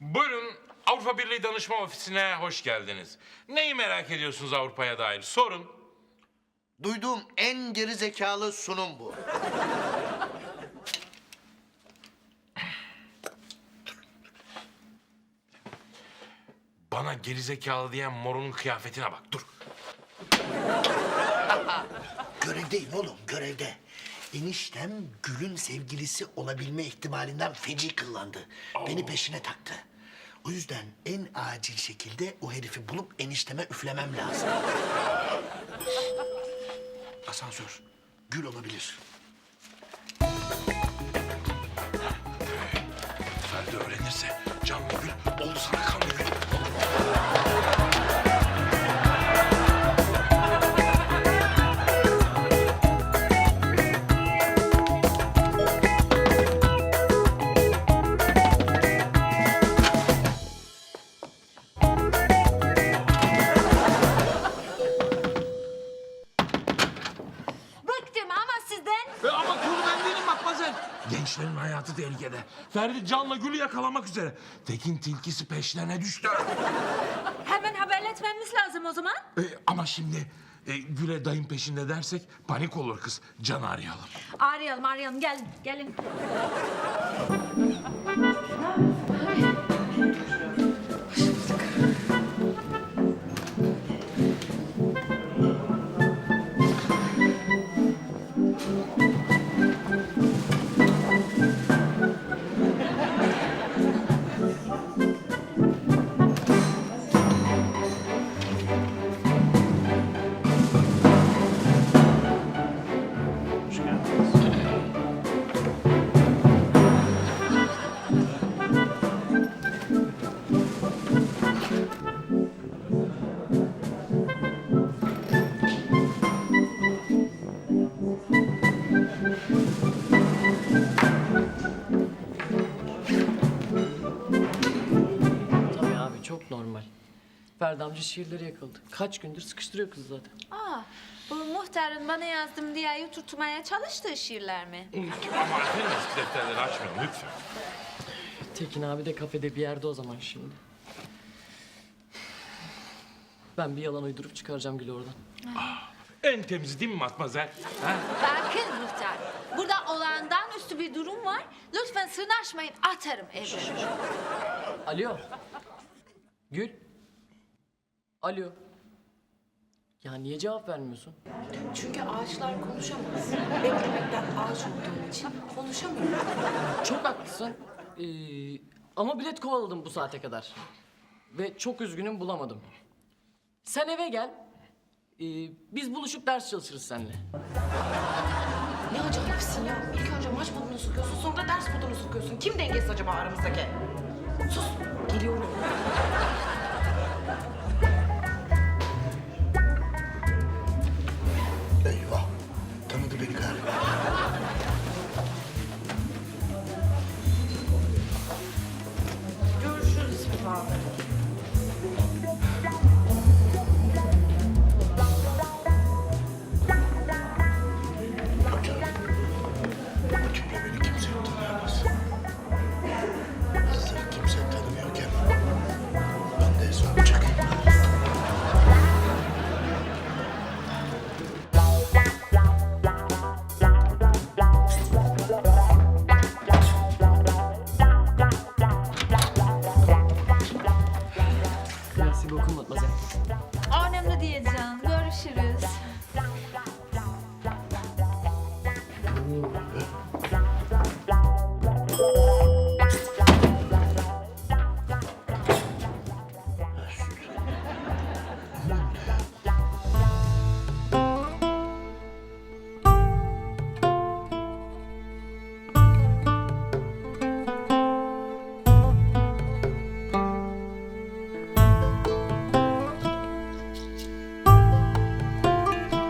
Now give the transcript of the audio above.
Buyurun Avrupa Birliği Danışma Ofisi'ne hoş geldiniz. Neyi merak ediyorsunuz Avrupa'ya dair? Sorun. Duyduğum en geri zekalı sunum bu. Bana gerizekalı diyen morunun kıyafetine bak dur. Görevdeyim oğlum, görevde. Eniştem Gül'ün sevgilisi olabilme ihtimalinden feci kıllandı. Beni peşine taktı. O yüzden en acil şekilde o herifi bulup enişteme üflemem lazım. Asansör. Gül olabilir. Ferdi öğrenirse canlı gül oldu sana ama sizden. E ama konu ben değilim matmazel. Gençlerin hayatı tehlikede. Ferdi canla gülü yakalamak üzere. Tekin tilkisi peşlerine düştü. Hemen haberletmemiz lazım o zaman. E, ama şimdi e, Gül'e dayın peşinde dersek panik olur kız. Can arayalım. Arayalım arayalım gelin gelin. Tabii abi çok normal. Ferdi amca şiirleri yakıldı. Kaç gündür sıkıştırıyor kızı zaten. Aa, bu muhtarın bana yazdım diye yuturtmaya çalıştığı şiirler mi? Ama efendim eski defterleri açmayalım lütfen. Tekin abi de kafede bir yerde o zaman şimdi. Ben bir yalan uydurup çıkaracağım Gül'ü oradan. En temizi değil mi matmazel? Ha? Bakın muhtar, burada olağandan üstü bir durum var. Lütfen sırnaşmayın, atarım eve. Alo. Gül. Alo. Ya niye cevap vermiyorsun? Çünkü ağaçlar konuşamaz. Beklemekten ağaç olduğum için konuşamıyorum. Çok haklısın. Ee, ama bilet kovaladım bu saate kadar. Ve çok üzgünüm bulamadım. Sen eve gel. Ee, biz buluşup ders çalışırız seninle. Ne acayipsin ya. İlk önce maç modunu sokuyorsun, sonra ders modunu sokuyorsun. Kim dengesiz acaba aramızdaki? Sus, geliyorum. gibi okunmadı Mazel. Önemli değil Görüşürüz.